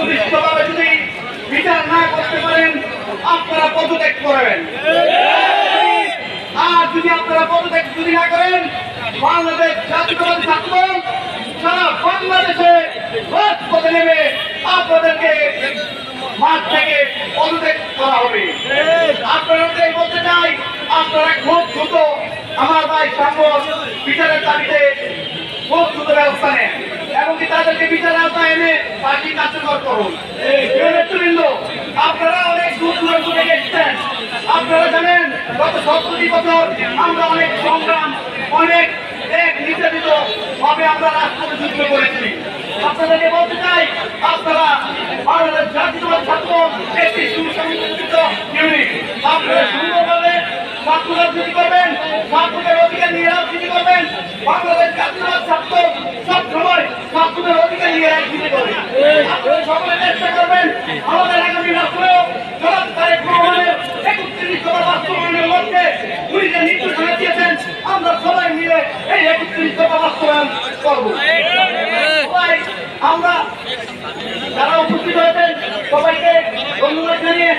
সুনির্দিষ্টভাবে যদি বিচার না করতে পারেন, আপনারা পদত্যাগ করবেন আর যদি আপনারা পদত্যাগ যদি না করেন, বাংলাদেশ জাতীয়তাবাদী ছাত্র সারা বাংলাদেশে রাজপথে নেমে আপনাদেরকে মাঠ থেকে পদত্যাগ করা হবে। আপনাদেরকে বলতে চাই আপনারা খুব দ্রুত আমার ভাই সাম্য বিচারের দাবিতে খুব দ্রুত ব্যবস্থা নেন। এবং তাদেরকে বিচারের আওতায় এনে সত্তরটি বছর, আমরা অনেক সংগ্রাম, অনেক এক নির্যাতিত ভাবে আমরা রাজপথে যুদ্ধ করেছি। আপনাদেরকে বলতে চাই, আপনারা বাংলাদেশ জাতীয়তাবাদী ছাত্র একটি সুসংগঠিত ইউনিট আপনারা সুন্দরভাবে ছাত্র রাজনীতি করবেন, ছাত্রদের অধিকার নিয়ে রাজনীতি করবেন, বাংলাদেশ জাতীয়তাবাদী ছাত্র সব সময় ছাত্রদের অধিকার নিয়ে রাজনীতি করবে উনি যে দিয়েছেন আমরা সবাই মিলে এই একত্রিশ দফা বাস্তবায়ন করব। সবাই, আমরা যারা উপস্থিত হয়েছেন, সবাইকে ধন্যবাদ জানিয়ে